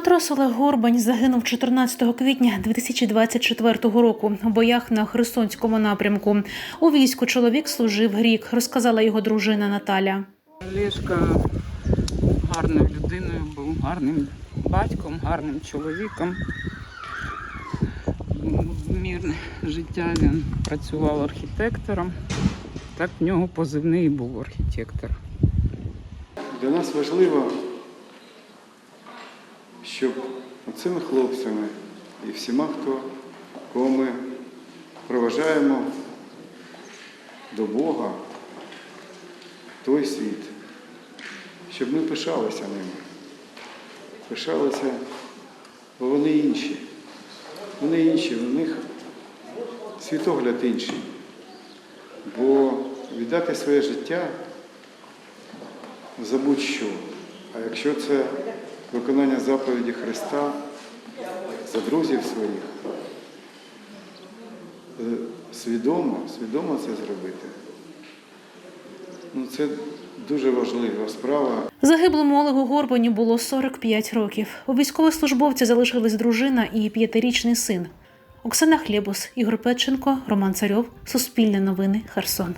Матрос Олег Горбань загинув 14 квітня 2024 року у боях на Херсонському напрямку. У війську чоловік служив рік, розказала його дружина Наталя. Олешка гарною людиною був, гарним батьком, гарним чоловіком. Мирне життя він працював архітектором. Так в нього позивний був архітектор. Для нас важливо, щоб цими хлопцями і всіма, хто, кого ми проважаємо до Бога, той світ, щоб ми пишалися ними. Пишалися, бо вони інші. Вони інші, у них світогляд інший. Бо віддати своє життя за будь-що. А якщо це виконання заповіді Христа за друзів своїх, е, свідомо, свідомо це зробити. Ну, це дуже важлива справа. Загиблому Олегу Горбаню було 45 років. У військовослужбовця залишились дружина і п'ятирічний син. Оксана Хлєбус, Ігор Петченко, Роман Царьов, Суспільне новини, Херсон.